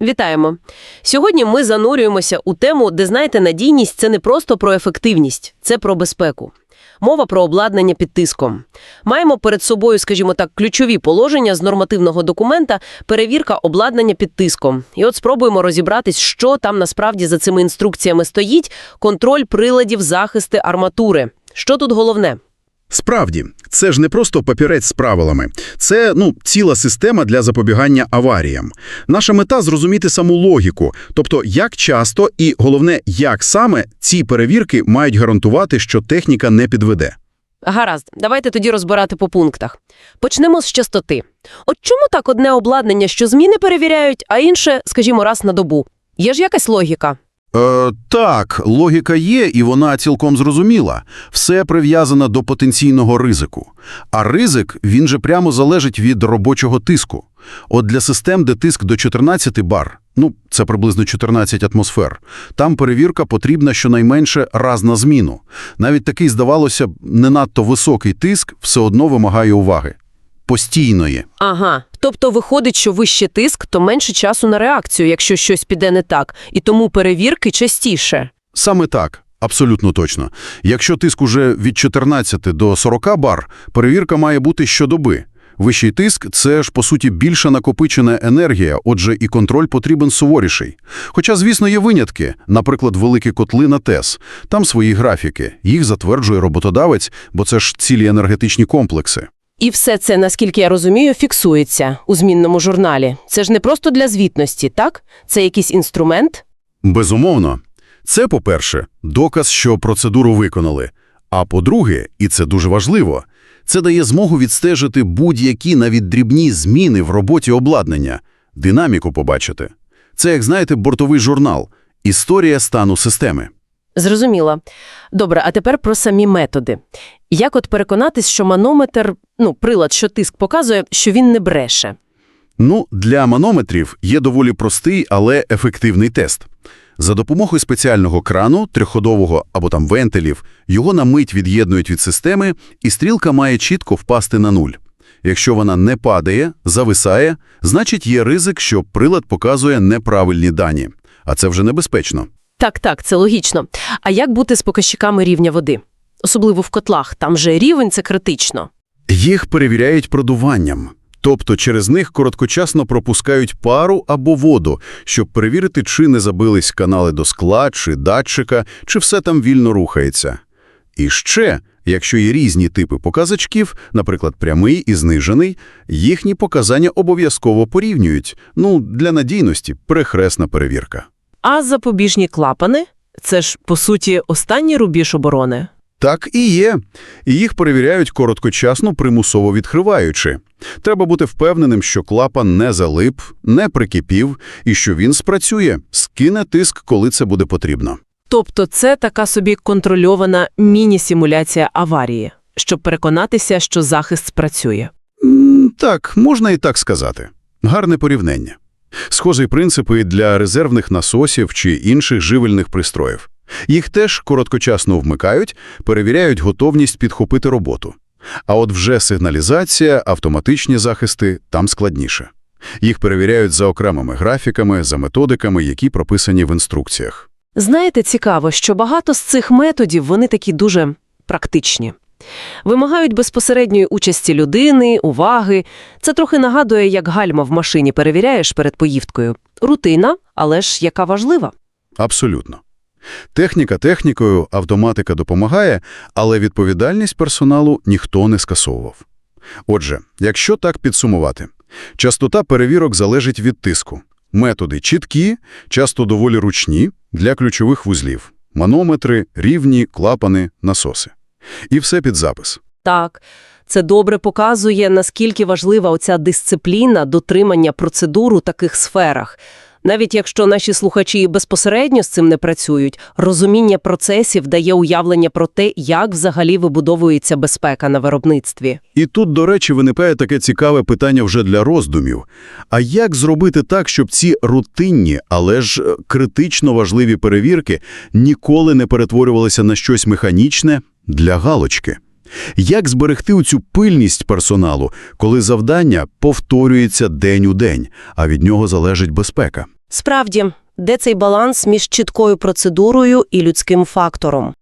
Вітаємо! Сьогодні ми занурюємося у тему, де, знаєте, надійність – це не просто про ефективність, це про безпеку. Мова про обладнання під тиском. Маємо перед собою, скажімо так, ключові положення з нормативного документа «Перевірка обладнання під тиском». І от спробуємо розібратись, що там насправді за цими інструкціями стоїть, контроль приладів захисти арматури. Що тут головне? Справді, це ж не просто папірець з правилами. Це, ну, ціла система для запобігання аваріям. Наша мета – зрозуміти саму логіку, тобто як часто і, головне, як саме ці перевірки мають гарантувати, що техніка не підведе. Гаразд, давайте тоді розбирати по пунктах. Почнемо з частоти. От чому так одне обладнання, що зміни перевіряють, а інше, скажімо, раз на добу? Є ж якась логіка? Е, так, логіка є, і вона цілком зрозуміла. Все прив'язано до потенційного ризику. А ризик, він же прямо залежить від робочого тиску. От для систем, де тиск до 14 бар, ну, це приблизно 14 атмосфер, там перевірка потрібна щонайменше раз на зміну. Навіть такий, здавалося б, не надто високий тиск все одно вимагає уваги. Постійної. Ага. Тобто виходить, що вище тиск, то менше часу на реакцію, якщо щось піде не так, і тому перевірки частіше. Саме так, абсолютно точно. Якщо тиск уже від 14 до 40 бар, перевірка має бути щодоби. Вищий тиск – це ж, по суті, більша накопичена енергія, отже, і контроль потрібен суворіший. Хоча, звісно, є винятки, наприклад, великі котли на ТЕС. Там свої графіки, їх затверджує роботодавець, бо це ж цілі енергетичні комплекси. І все це, наскільки я розумію, фіксується у змінному журналі. Це ж не просто для звітності, так? Це якийсь інструмент? Безумовно. Це, по-перше, доказ, що процедуру виконали. А по-друге, і це дуже важливо, це дає змогу відстежити будь-які навіть дрібні зміни в роботі обладнання, динаміку побачити. Це, як знаєте, бортовий журнал «Історія стану системи». Зрозуміло. Добре, а тепер про самі методи. Як от переконатись, що манометр, ну, прилад, що тиск показує, що він не бреше? Ну, для манометрів є доволі простий, але ефективний тест. За допомогою спеціального крану, триходового або там вентилів, його на мить від'єднують від системи, і стрілка має чітко впасти на нуль. Якщо вона не падає, зависає, значить є ризик, що прилад показує неправильні дані. А це вже небезпечно. Так, так, це логічно. А як бути з показчиками рівня води? Особливо в котлах, там же рівень – це критично. Їх перевіряють продуванням. Тобто через них короткочасно пропускають пару або воду, щоб перевірити, чи не забились канали до скла, чи датчика, чи все там вільно рухається. І ще, якщо є різні типи показачків, наприклад, прямий і знижений, їхні показання обов'язково порівнюють. Ну, для надійності – перехресна перевірка. А запобіжні клапани – це ж, по суті, останній рубіж оборони. Так і є. І їх перевіряють короткочасно, примусово відкриваючи. Треба бути впевненим, що клапан не залип, не прикипів і що він спрацює, скине тиск, коли це буде потрібно. Тобто це така собі контрольована міні-симуляція аварії, щоб переконатися, що захист спрацює. Так, можна і так сказати. Гарне порівняння. Схожий принцип і для резервних насосів чи інших живельних пристроїв. Їх теж короткочасно вмикають, перевіряють готовність підхопити роботу. А от вже сигналізація, автоматичні захисти – там складніше. Їх перевіряють за окремими графіками, за методиками, які прописані в інструкціях. Знаєте, цікаво, що багато з цих методів, вони такі дуже практичні. Вимагають безпосередньої участі людини, уваги. Це трохи нагадує, як гальма в машині перевіряєш перед поїздкою. Рутина, але ж яка важлива. Абсолютно. Техніка технікою, автоматика допомагає, але відповідальність персоналу ніхто не скасовував. Отже, якщо так підсумувати, частота перевірок залежить від тиску. Методи чіткі, часто доволі ручні для ключових вузлів – манометри, рівні, клапани, насоси. І все під запис. Так, це добре показує, наскільки важлива оця дисципліна дотримання процедур у таких сферах. Навіть якщо наші слухачі безпосередньо з цим не працюють, розуміння процесів дає уявлення про те, як взагалі вибудовується безпека на виробництві. І тут, до речі, виникає таке цікаве питання вже для роздумів. А як зробити так, щоб ці рутинні, але ж е, критично важливі перевірки ніколи не перетворювалися на щось механічне для галочки? Як зберегти оцю пильність персоналу, коли завдання повторюється день у день, а від нього залежить безпека? Справді, де цей баланс між чіткою процедурою і людським фактором?